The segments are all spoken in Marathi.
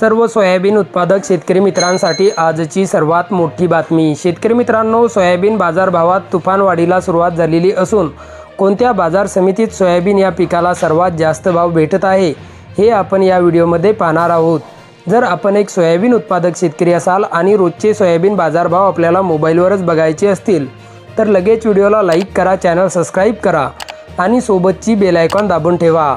सर्व सोयाबीन उत्पादक शेतकरी मित्रांसाठी आजची सर्वात मोठी बातमी. शेतकरी मित्रांनो सोयाबीन बाजारभावात तुफानवाढीला सुरुवात झालेली असून कोणत्या बाजार समितीत सोयाबीन या पिकाला सर्वात जास्त भाव भेटत आहे हे आपण या व्हिडिओमध्ये पाहणार आहोत. जर आपण एक सोयाबीन उत्पादक शेतकरी असाल आणि रोजचे सोयाबीन बाजारभाव आपल्याला मोबाईलवरच बघायचे असतील तर लगेच व्हिडिओला लाईक करा चॅनल सबस्क्राईब करा आणि सोबतची बेल आयकॉन दाबून ठेवा.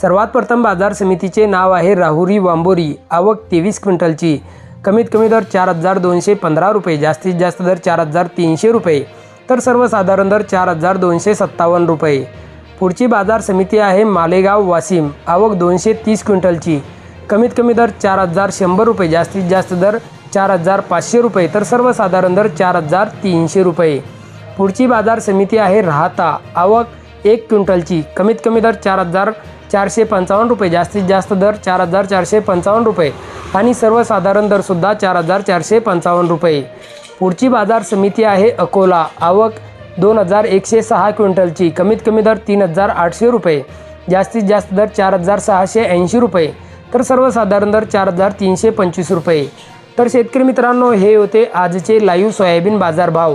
सर्वात प्रथम बाजार समितीचे नाव आहे राहुरी वांबोरी. आवक तेवीस क्विंटलची. कमीत कमी दर चार हजार दोनशे पंधरा रुपये. जास्तीत जास्त दर चार हजार तीनशे रुपये. तर सर्वसाधारण दर चार हजार दोनशे सत्तावन्न रुपये. पुढची बाजार समिती आहे मालेगाव वाशिम आवक दोनशे तीस क्विंटलची. कमीत कमी दर चार हजार शंभर रुपये. जास्तीत जास्त दर चार हजार पाचशे रुपये. तर सर्वसाधारण दर चार हजार तीनशे रुपये. पुढची बाजार समिती आहे राहता. आवक एक क्विंटलची. कमीत कमी दर चार हजार चारशे पंचावन्न रुपये. जास्तीत जास्त दर चार हजार चारशे पंचावन्न रुपये. आणि सर्वसाधारण दरसुद्धा चार हजार चारशे पंचावन्न रुपये. पुढची बाजार समिती आहे अकोला. आवक दोन हजार एकशे सहा क्विंटलची. कमीत कमी दर तीन हजार आठशे रुपये. जास्तीत जास्त दर चार हजार सहाशे ऐंशी रुपये. तर सर्वसाधारण दर चार हजार तीनशे पंचवीस रुपये. तर शेतकरी मित्रांनो हे होते आजचे लाईव्ह सोयाबीन बाजार भाव